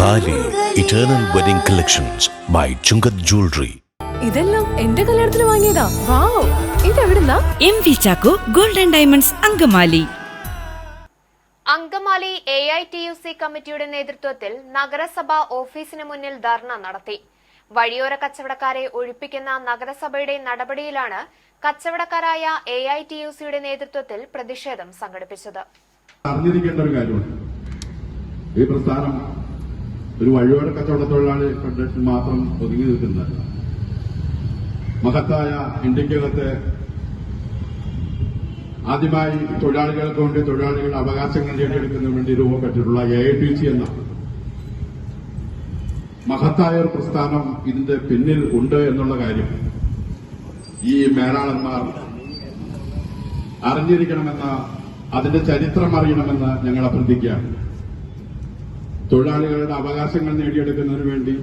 താലി eternal wedding collections by Chungath jewellery ഇതെല്ലാം എന്റെ കല്യാണത്തിന് വാങ്ങിയതാ. Wow. ഇതെവിടുന്നാ? M V Chacko golden diamonds Angamaly. Angamaly A I T U C കമ്മിറ്റിയുടെ നേതൃത്വത്തിൽ നഗരസഭ ഓഫീസിന് മുന്നിൽ ധർണ നടത്തി. വഴിയോര കച്ചവടക്കാരെ ഒഴിപ്പിക്കുന്ന നഗരസഭയുടെ നടപടിയിലാണ് കച്ചവടക്കാരായ എ ഐ ടി യു സിയുടെ നേതൃത്വത്തിൽ പ്രതിഷേധം സംഘടിപ്പിച്ചത്. അറിഞ്ഞിരിക്കേണ്ട ഒരു കാര്യമാണ് ഈ പ്രസ്ഥാനം ഒരു വഴിയോര കച്ചവട തൊഴിലാളി ഫെഡറേഷൻ മാത്രം ഒതുങ്ങി നിൽക്കുന്നതല്ല മഹത്തായ ഇന്ത്യക്കകത്ത് ആദ്യമായി തൊഴിലാളികൾക്ക് വേണ്ടി തൊഴിലാളികളുടെ അവകാശങ്ങൾ നേടിയെടുക്കുന്നതിന് വേണ്ടി രൂപപ്പെട്ടിട്ടുള്ള എ ഐ ടി സി എന്ന മഹത്തായ ഒരു പ്രസ്ഥാനം ഇതിന്റെ പിന്നിൽ ഉണ്ട് എന്നുള്ള കാര്യം ഈ മേലാളന്മാർ അറിഞ്ഞിരിക്കണമെന്ന അതിന്റെ ചരിത്രം അറിയണമെന്ന് ഞങ്ങൾ അഭ്യർത്ഥിക്കുകയാണ്. തൊഴിലാളികളുടെ അവകാശങ്ങൾ നേടിയെടുക്കുന്നതിന് വേണ്ടി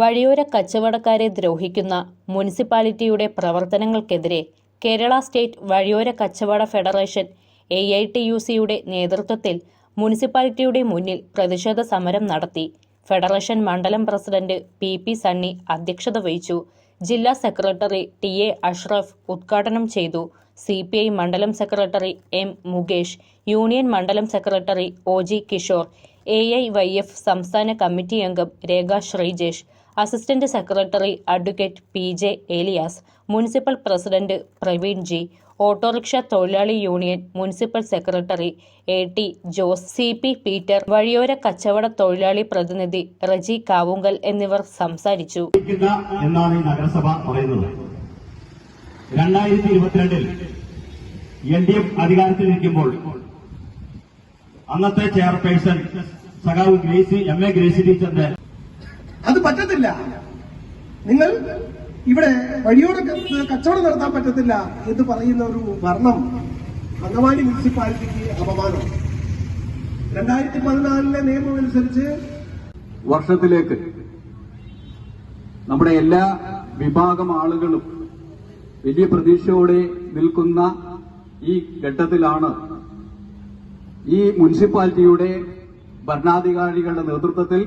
വഴിയോര കച്ചവടക്കാരെ ദ്രോഹിക്കുന്ന മുനിസിപ്പാലിറ്റിയുടെ പ്രവർത്തനങ്ങൾക്കെതിരെ കേരള സ്റ്റേറ്റ് വഴിയോര കച്ചവട federation A I T U സിയുടെ നേതൃത്വത്തിൽ മുനിസിപ്പാലിറ്റിയുടെ മുന്നിൽ പ്രതിഷേധ സമരം നടത്തി. ഫെഡറേഷൻ മണ്ഡലം പ്രസിഡന്റ് പി പി സണ്ണി അധ്യക്ഷത വഹിച്ചു. ജില്ലാ സെക്രട്ടറി ടി എ അഷ്റഫ് ഉദ്ഘാടനം ചെയ്തു. സി പി ഐ മണ്ഡലം സെക്രട്ടറി എം മുകേഷ് യൂണിയൻ മണ്ഡലം secretary O G Kishore A I Y F സംസ്ഥാന കമ്മിറ്റി അംഗം Rekha Sreejesh assistant secretary advocate P J Elias municipal president Praveen G auto rickshaw തൊഴിലാളി union municipal secretary A T Jose C P Peter വഴിയോര കച്ചവട തൊഴിലാളി പ്രതിനിധി റജി കാവുങ്കൽ എന്നിവർ സംസാരിച്ചു. എന്നാണ് ഈ നഗരസഭ പറയുന്നത്. രണ്ടായിരത്തി ഇരുപത്തിരണ്ടിൽ എൽ ഡി എഫ് അധികാരത്തിലിരിക്കുമ്പോൾ അന്നത്തെ ചെയർപേഴ്സൺ സഖാവ് ഗ്രേസി എം എ ഗ്രേസി ടീച്ചറിന്റെ അത് പറ്റത്തില്ല. നിങ്ങൾ ഇവിടെ വഴിയോട് കച്ചവടം നടത്താൻ പറ്റത്തില്ല എന്ന് പറയുന്ന ഒരു ഭരണം അങ്കമാലി മുനിസിപ്പാലിറ്റിക്ക് അപമാനം. രണ്ടായിരത്തി പതിനാലിലെ നിയമം അനുസരിച്ച് വർഷത്തിലേക്ക് നമ്മുടെ എല്ലാ വിഭാഗം ആളുകളും വലിയ പ്രതീക്ഷയോടെ നിൽക്കുന്ന ഈ ഘട്ടത്തിലാണ് ഈ മുനിസിപ്പാലിറ്റിയുടെ ഭരണാധികാരികളുടെ നേതൃത്വത്തിൽ